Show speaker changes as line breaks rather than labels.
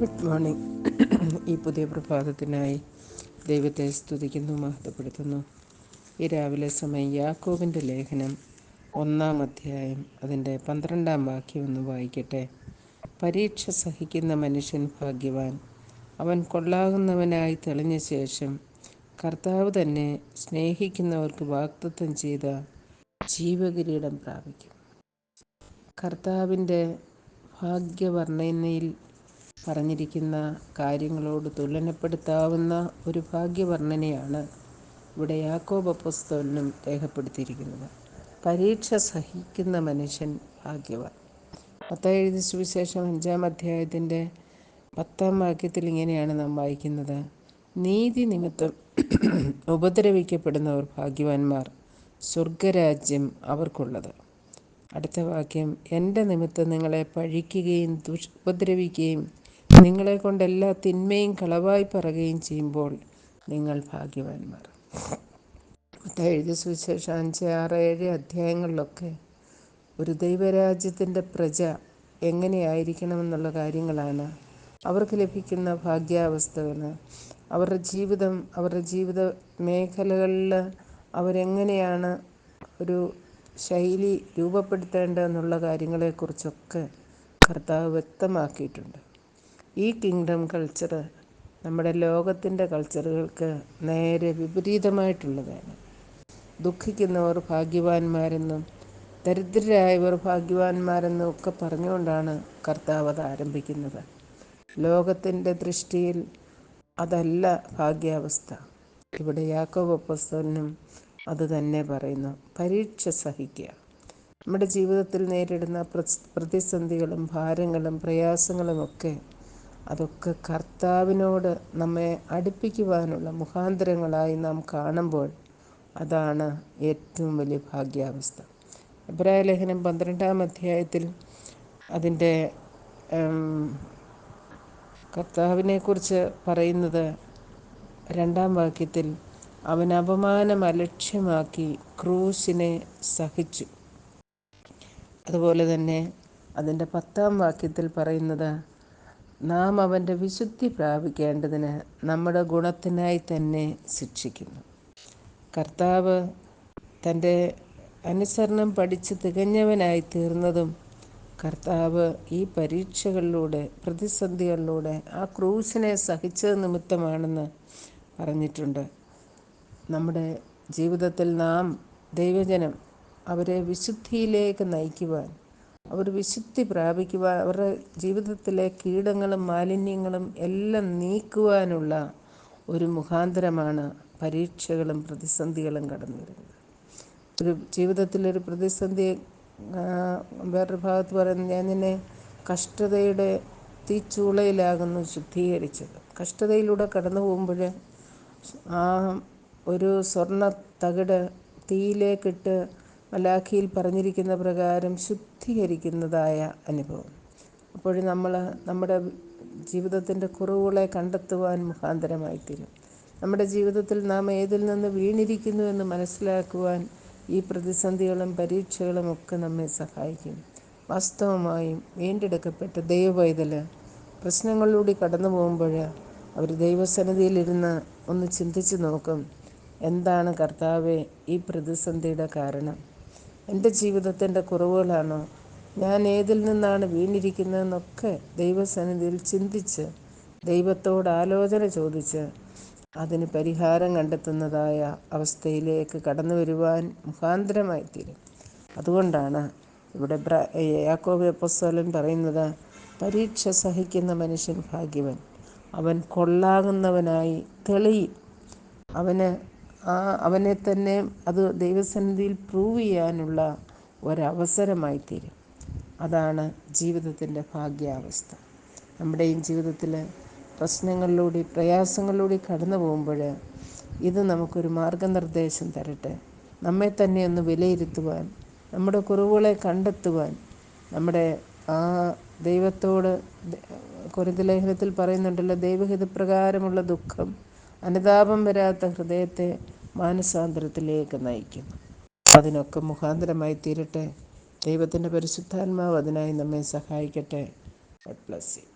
Morning. ഈ പുതിയ പ്രഭാതത്തിനായി ദൈവത്തെ സ്തുതിക്കുന്നു മഹത്വപ്പെടുത്തുന്നു. ഈ രാവിലെ സമയം യാക്കോബിന്റെ ലേഖനം ഒന്നാം അധ്യായം അതിന്റെ പന്ത്രണ്ടാം വാക്യം ഒന്ന് വായിക്കട്ടെ. പരീക്ഷ സഹിക്കുന്ന മനുഷ്യൻ ഭാഗ്യവാൻ. അവൻ കൊള്ളാകുന്നവനായി തെളിഞ്ഞ ശേഷം കർത്താവ് തന്നെ സ്നേഹിക്കുന്നവർക്ക് വാക്തത്വം ചെയ്ത ജീവകിരീടം പ്രാപിക്കും. കർത്താവിന്റെ ഭാഗ്യവർണനയിൽ പറഞ്ഞിരിക്കുന്ന കാര്യങ്ങളോട് തുലനപ്പെടുത്താവുന്ന ഒരു ഭാഗ്യവർണനയാണ് ഇവിടെ യാക്കോബ് അപ്പസ്തോലിനും രേഖപ്പെടുത്തിയിരിക്കുന്നത്. പരീക്ഷ സഹിക്കുന്ന മനുഷ്യൻ ഭാഗ്യവാൻ. മത്തായി എഴുതി സുവിശേഷം അഞ്ചാം അധ്യായത്തിന്റെ പത്താം വാക്യത്തിൽ ഇങ്ങനെയാണ് നാം വായിക്കുന്നത്. നീതി നിമിത്തം ഉപദ്രവിക്കപ്പെടുന്നവർ ഭാഗ്യവാന്മാർ സ്വർഗരാജ്യം അവർക്കുള്ളത്. അടുത്ത വാക്യം എന്റെ നിമിത്തം നിങ്ങളെ പഴിക്കുകയും ദുഷ് ഉപദ്രവിക്കുകയും നിങ്ങളെ കൊണ്ട് എല്ലാ തിന്മയും കളവായി പറയുകയും ചെയ്യുമ്പോൾ നിങ്ങൾ ഭാഗ്യവാന്മാർ. എഴുതിയ സുവിശേഷം അഞ്ച് ആറ് ഏഴ് അധ്യായങ്ങളിലൊക്കെ ഒരു ദൈവരാജ്യത്തിന്റെ പ്രജ എങ്ങനെയായിരിക്കണമെന്നുള്ള കാര്യങ്ങളാണ് അവർക്ക് ലഭിക്കുന്ന ഭാഗ്യാവസ്ഥകൾ അവരുടെ ജീവിതം അവരുടെ ജീവിത മേഖലകളിൽ അവരെങ്ങനെയാണ് ഒരു ശൈലി രൂപപ്പെടുത്തേണ്ടതെന്നുള്ള കാര്യങ്ങളെക്കുറിച്ചൊക്കെ കർത്താവ് വ്യക്തമാക്കിയിട്ടുണ്ട്. ഈ കിങ്ഡം കൾച്ചർ നമ്മുടെ ലോകത്തിന്റെ കൾച്ചറുകൾക്ക് നേരെ വിപരീതമായിട്ടുള്ളതാണ്. ദുഃഖിക്കുന്നവർ ഭാഗ്യവാന്മാരെന്നും ദരിദ്രരായവർ ഭാഗ്യവാന്മാരെന്നും ഒക്കെ പറഞ്ഞുകൊണ്ടാണ് കർത്താവ് അത് ആരംഭിക്കുന്നത്. ലോകത്തിന്റെ ദൃഷ്ടിയിൽ അതല്ല ഭാഗ്യാവസ്ഥ. ഇവിടെ യാക്കോബ് അപ്പസ്തനും അത് തന്നെ പറയുന്നു. പരീക്ഷ സഹിക്കുക. നമ്മുടെ ജീവിതത്തിൽ നേരിടുന്ന പ്രതിസന്ധികളും ഭാരങ്ങളും പ്രയാസങ്ങളുമൊക്കെ അതൊക്കെ കർത്താവിനോട് നമ്മെ അടുപ്പിക്കുവാനുള്ള മുഖാന്തരങ്ങളായി നാം കാണുമ്പോൾ അതാണ് ഏറ്റവും വലിയ ഭാഗ്യാവസ്ഥ. എബ്രായ ലേഖനം പന്ത്രണ്ടാം അധ്യായത്തിൽ അതിന്റെ കർത്താവിനെക്കുറിച്ച് പറയുന്നത് രണ്ടാം വാക്യത്തിൽ അവൻ അപമാനം അലക്ഷ്യമാക്കി ക്രൂസിനെ സഹിച്ചു. അതുപോലെ തന്നെ അതിന്റെ പത്താം വാക്യത്തിൽ പറയുന്നത് നാം അവന്റെ വിശുദ്ധി പ്രാപിക്കേണ്ടതിന് നമ്മുടെ ഗുണത്തിനായി തന്നെ ശിക്ഷിക്കുന്നു. കർത്താവ് തന്റെ അനുസരണം പഠിച്ച് തികഞ്ഞവനായി തീർന്നതും കർത്താവ് ഈ പരീക്ഷകളിലൂടെ പ്രതിസന്ധികളിലൂടെ ആ ക്രൂസിനെ സഹിച്ചത് നിമിത്തമാണെന്ന് പറഞ്ഞിട്ടുണ്ട്. നമ്മുടെ ജീവിതത്തിൽ നാം ദൈവജനം അവരെ വിശുദ്ധിയിലേക്ക് നയിക്കുവാൻ അവർ വിശുദ്ധി പ്രാപിക്കുവാൻ അവരുടെ ജീവിതത്തിലെ കീടങ്ങളും മാലിന്യങ്ങളും എല്ലാം നീക്കുവാനുള്ള ഒരു മുഖാന്തരമാണ് പരീക്ഷകളും പ്രതിസന്ധികളും കടന്നു വരുന്നത് ഒരു ജീവിതത്തിലൊരു പ്രതിസന്ധി വേറൊരു ഭാഗത്ത് പറയുന്നത് ഞാൻ നിന്നെ കഷ്ടതയുടെ തീച്ചൂളയിലാകുന്നു ശുദ്ധീകരിച്ചത്. കഷ്ടതയിലൂടെ കടന്നു പോകുമ്പോൾ ആ ഒരു സ്വർണ തകിട് തീയിലേക്കിട്ട് മലാഖിയിൽ പറഞ്ഞിരിക്കുന്ന പ്രകാരം ശുദ്ധീകരിക്കുന്നതായ അനുഭവം. അപ്പോഴും നമ്മൾ നമ്മുടെ ജീവിതത്തിന്റെ കുറവുകളെ കണ്ടെത്തുവാൻ മുഖാന്തരമായിത്തീരും. നമ്മുടെ ജീവിതത്തിൽ നാം ഏതിൽ നിന്ന് വീണിരിക്കുന്നു എന്ന് മനസ്സിലാക്കുവാൻ ഈ പ്രതിസന്ധികളും പരീക്ഷകളും ഒക്കെ നമ്മെ സഹായിക്കും. വാസ്തവമായും വീണ്ടെടുക്കപ്പെട്ട ദൈവപൈതൽ പ്രശ്നങ്ങളിലൂടെ കടന്നു പോകുമ്പോൾ അവർ ദൈവസന്നിധിയിലിരുന്ന് ഒന്ന് ചിന്തിച്ച് നോക്കും എന്താണ് കർത്താവെ ഈ പ്രതിസന്ധിയുടെ കാരണം? എന്റെ ജീവിതത്തിന്റെ കുറവുകളാണോ? ഞാൻ ഏതിൽ നിന്നാണ് വീണിരിക്കുന്നതെന്നൊക്കെ ദൈവസന്നിധിയിൽ ചിന്തിച്ച് ദൈവത്തോട് ആലോചന ചോദിച്ച് അതിന് പരിഹാരം കണ്ടെത്തുന്നതായ അവസ്ഥയിലേക്ക് കടന്നു വരുവാൻ മുഖാന്തരമായി തീരും അതുകൊണ്ടാണ് ഇവിടെ യാക്കോബ് അപ്പസ്വലൻ പറയുന്നത് പരീക്ഷ സഹിക്കുന്ന മനുഷ്യൻ ഭാഗ്യവൻ. അവൻ കൊള്ളാകുന്നവനായി തെളിയും. അവന് ആ അവനെ തന്നെ അത് ദൈവസന്നിധിയിൽ പ്രൂവ് ചെയ്യാനുള്ള ഒരവസരമായി തീരും അതാണ് ജീവിതത്തിന്റെ ഭാഗ്യാവസ്ഥ. നമ്മുടെയും ജീവിതത്തിൽ പ്രശ്നങ്ങളിലൂടെ പ്രയാസങ്ങളിലൂടെ കടന്നു പോകുമ്പോൾ ഇത് നമുക്കൊരു മാർഗനിർദ്ദേശം തരട്ടെ. നമ്മെ തന്നെ ഒന്ന് വിലയിരുത്തുവാൻ നമ്മുടെ കുറവുകളെ കണ്ടെത്തുവാൻ നമ്മുടെ ആ ദൈവത്തോട് കുരുതലേഖനത്തിൽ പറയുന്നുണ്ടല്ലോ ദൈവഹിതപ്രകാരമുള്ള ദുഃഖം അനുതാപം വരാത്ത ഹൃദയത്തെ മാനസാന്തരത്തിലേക്ക് നയിക്കും അതിനൊക്കെ മുഖാന്തരമായി തീരട്ടെ. ദൈവത്തിന്റെ പരിശുദ്ധാത്മാവ് അതിനായി നമ്മെ സഹായിക്കട്ടെ. പ്ലസ്